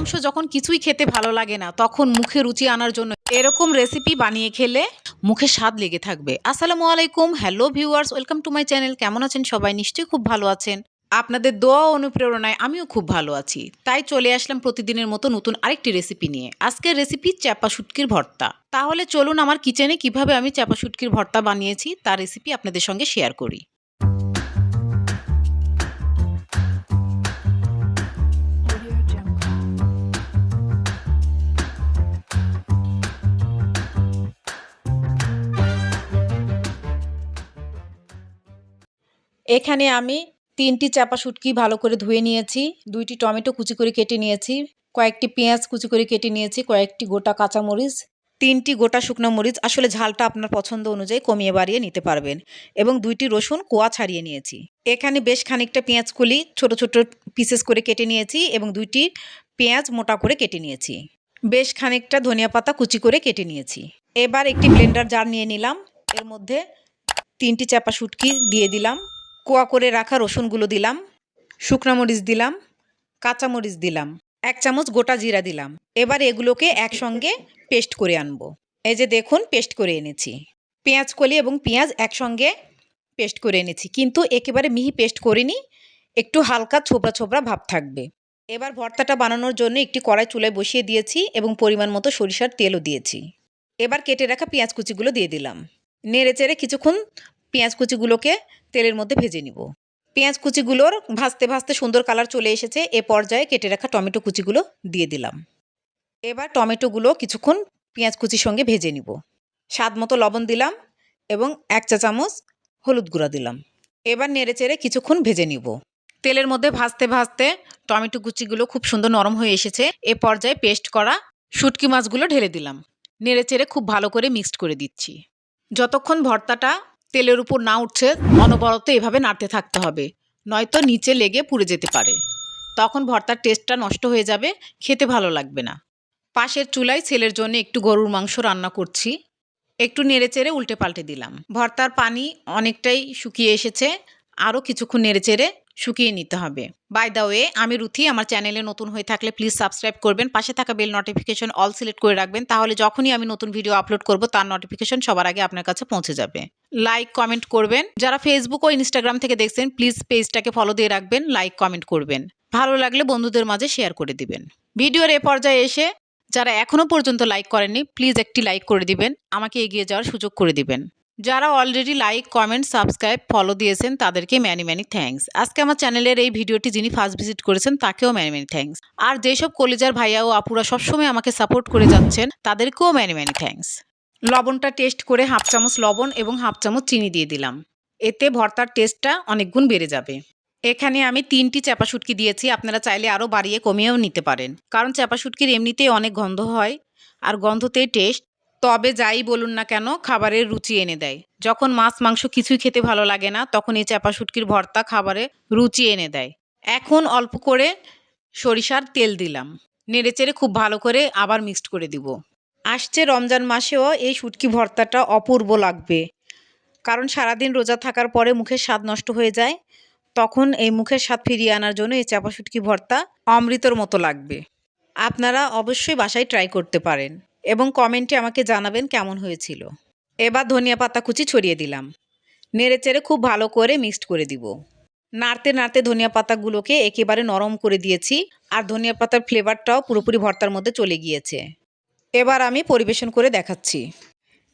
মাংস যখন কিছুই খেতে ভালো লাগে না, তখন মুখে রুচি আনার জন্য এরকম রেসিপি বানিয়ে খেলে মুখে স্বাদ লেগে থাকবে। আসসালামু আলাইকুম hello viewers welcome to my channel কেমন আছেন সবাই? নিশ্চয়ই খুব ভালো আছেন। আপনাদের দোয়া অনুপ্রেরণায় আমিও খুব ভালো আছি। তাই চলে আসলাম প্রতিদিনের মতো নতুন আরেকটি রেসিপি নিয়ে। আজকের রেসিপি চাপা শুটকির ভর্তা। তাহলে চলুন আমার কিচেনে কীভাবে আমি চাপা শুটকির ভর্তা বানিয়েছি, তার রেসিপি আপনাদের সঙ্গে শেয়ার করি। এখানে আমি তিনটি চাপা শুটকি ভালো করে ধুয়ে নিয়েছি, দুইটি টমেটো কুচি করে কেটে নিয়েছি, কয়েকটি পেঁয়াজ কুচি করে কেটে নিয়েছি, কয়েকটি গোটা কাঁচামরিচ, তিনটি গোটা শুকনো মরিচ। আসলে ঝালটা আপনার পছন্দ অনুযায়ী কমিয়ে বাড়িয়ে নিতে পারবেন এবং দুইটি রসুন কোয়া ছাড়িয়ে নিয়েছি। এখানে বেশ খানিকটা পেঁয়াজ কলি ছোট ছোট পিসেস করে কেটে নিয়েছি এবং দুইটি পেঁয়াজ মোটা করে কেটে নিয়েছি। বেশ খানিকটা ধনিয়া পাতা কুচি করে কেটে নিয়েছি। এবার একটি ব্লেন্ডার জার নিয়ে নিলাম। এর মধ্যে তিনটি চাপা শুটকি দিয়ে দিলাম। কোয়া করে রাখা রসুনগুলো দিলাম, শুকনো মরিচ দিলাম কাঁচামরিচ দিলাম, এক চামচ গোটা জিরা দিলাম। এবার এগুলোকে একসঙ্গে পেস্ট করে আনব। এই যে দেখুন, পেস্ট করে এনেছি। পেঁয়াজ কলি এবং পেঁয়াজ একসঙ্গে পেস্ট করে এনেছি, কিন্তু একেবারে মিহি পেস্ট করিনি, একটু হালকা ছোবড়া ছোবড়া ভাব থাকবে। এবার ভর্তাটা বানানোর জন্য একটি কড়াই চুলায় বসিয়ে দিয়েছি এবং পরিমাণ মতো সরিষার তেলও দিয়েছি। এবার কেটে রাখা পেঁয়াজ কুচিগুলো দিয়ে দিলাম। নেড়ে চেড়ে কিছুক্ষণ পেঁয়াজ কুচিগুলোকে তেলের মধ্যে ভেজে নিব। পেঁয়াজ কুচিগুলোর ভাজতে ভাজতে সুন্দর কালার চলে এসেছে। এ পর্যায়ে কেটে রাখা টমেটো কুচিগুলো দিয়ে দিলাম। এবার টমেটোগুলো কিছুক্ষণ পেঁয়াজ কুচির সঙ্গে ভেজে নিব। স্বাদ মতো লবণ দিলাম এবং এক চা চামচ হলুদ গুঁড়া দিলাম। এবার নেড়ে চেড়ে কিছুক্ষণ ভেজে নিব। তেলের মধ্যে ভাজতে ভাজতে টমেটো কুচিগুলো খুব সুন্দর নরম হয়ে এসেছে। এ পর্যায়ে পেস্ট করা শুটকি মাছগুলো ঢেলে দিলাম। নেড়ে চেড়ে খুব ভালো করে মিক্সড করে দিচ্ছি। যতক্ষণ ভর্তাটা তেলের উপর না উঠছে, অনবরত এভাবে নাড়তে থাকতে হবে। নয়তো নিচে লেগে পুড়ে যেতে পারে। তখন ভর্তার টেস্টটা নষ্ট হয়ে যাবে, খেতে ভালো লাগবে না। পাশের চুলায় ছেলের জন্য একটু গরুর মাংস রান্না করছি। একটু নেড়ে চেড়ে উল্টে পাল্টে দিলাম। ভর্তার পানি অনেকটাই শুকিয়ে এসেছে। আরও কিছুক্ষণ নেড়ে চেড়ে শুকিয়ে নিতে হবে। বাই দ্য ওয়ে আমি রুথি, আমার চ্যানেলে নতুন হয়ে থাকলে প্লিজ সাবস্ক্রাইব করবেন। পাশে থাকা বেল নোটিফিকেশন অল সিলেক্ট করে রাখবেন। তাহলে যখনই আমি নতুন ভিডিও আপলোড করব, তার নোটিফিকেশন সবার আগে আপনার কাছে পৌঁছে যাবে। লাইক কমেন্ট করবেন। যারা ফেসবুক ও ইনস্টাগ্রাম থেকে দেখছেন প্লিজ পেজটাকে ফলো দিয়ে রাখবেন লাইক কমেন্ট করবেন। ভালো লাগলে বন্ধুদের মাঝে শেয়ার করে দিবেন। ভিডিওর এ পর্যায়ে এসে যারা এখনও পর্যন্ত লাইক করেননি প্লিজ একটি লাইক করে দিবেন। আমাকে এগিয়ে যাওয়ার সুযোগ করে দিবেন। যারা already like comment subscribe follow দিয়েছেন, তাদেরকে ম্যানি ম্যানি থ্যাঙ্কস আজকে আমার চ্যানেলের এই ভিডিওটি যিনি ফার্স্ট ভিজিট করেছেন, তাকেও ম্যানি ম্যানি থ্যাঙ্কস আর যেসব কলেজার ভাইয়া ও আপুরা সবসময় আমাকে সাপোর্ট করে যাচ্ছেন, তাদেরকেও ম্যানি ম্যানি থ্যাঙ্কস লবণটা টেস্ট করে হাফ চামচ লবণ এবং হাফ চামচ চিনি দিয়ে দিলাম। এতে ভর্তার টেস্টটা অনেক গুণ বেড়ে যাবে। এখানে আমি তিনটি চাপা শুটকি দিয়েছি, আপনারা চাইলে আরও বাড়িয়ে কমিয়েও নিতে পারেন। কারণ চাপা শুটকির এমনিতেই অনেক গন্ধ হয় আর গন্ধতেই টেস্ট, তবে যাই বলুন না কেন, খাবারের রুচি এনে দেয়। যখন মাছ, মাংস কিছুই খেতে ভালো লাগে না, তখন এই চাপা শুটকির ভর্তা খাবারে রুচি এনে দেয়। এখন অল্প করে সরিষার তেল দিলাম। নেড়েচেড়ে খুব ভালো করে আবার মিক্সড করে দিব। আসছে রমজান মাসেও এই শুটকি ভর্তাটা অপূর্ব লাগবে। কারণ সারাদিন রোজা থাকার পরে মুখের স্বাদ নষ্ট হয়ে যায়, তখন এই মুখের স্বাদ ফিরিয়ে আনার জন্য এই চাপা শুটকি ভর্তা অমৃতর মতো লাগবে। আপনারা অবশ্যই বাসায় ট্রাই করতে পারেন এবং কমেন্টে আমাকে জানাবেন কেমন হয়েছিল। এবার ধনিয়া পাতা কুচি ছড়িয়ে দিলাম। নেড়ে চেড়ে খুব ভালো করে মিক্সড করে দিব। নাড়তে নাড়তে ধনিয়া পাতাগুলোকে একেবারে নরম করে দিয়েছি আর ধনিয়া পাতার ফ্লেভারটাও পুরোপুরি ভর্তার মধ্যে চলে গিয়েছে। এবার আমি পরিবেশন করে দেখাচ্ছি।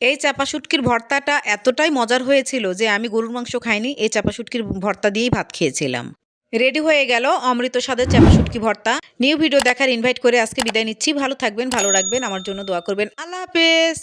এই চাপা শুটকির ভর্তাটা এতটাই মজার হয়েছিল যে আমি গরুর মাংস খাইনি, এই চাপা শুটকির ভর্তা দিয়েই ভাত খেয়েছিলাম। রেডি হয়ে গেল অমৃত স্বাদের চাপা শুটকি ভর্তা। নিউ ভিডিও দেখার ইনভাইট করে আজকে বিদায় নিচ্ছি। ভালো থাকবেন, ভালো রাখবেন, আমার জন্য দোয়া করবেন। আল্লাহ হাফেজ!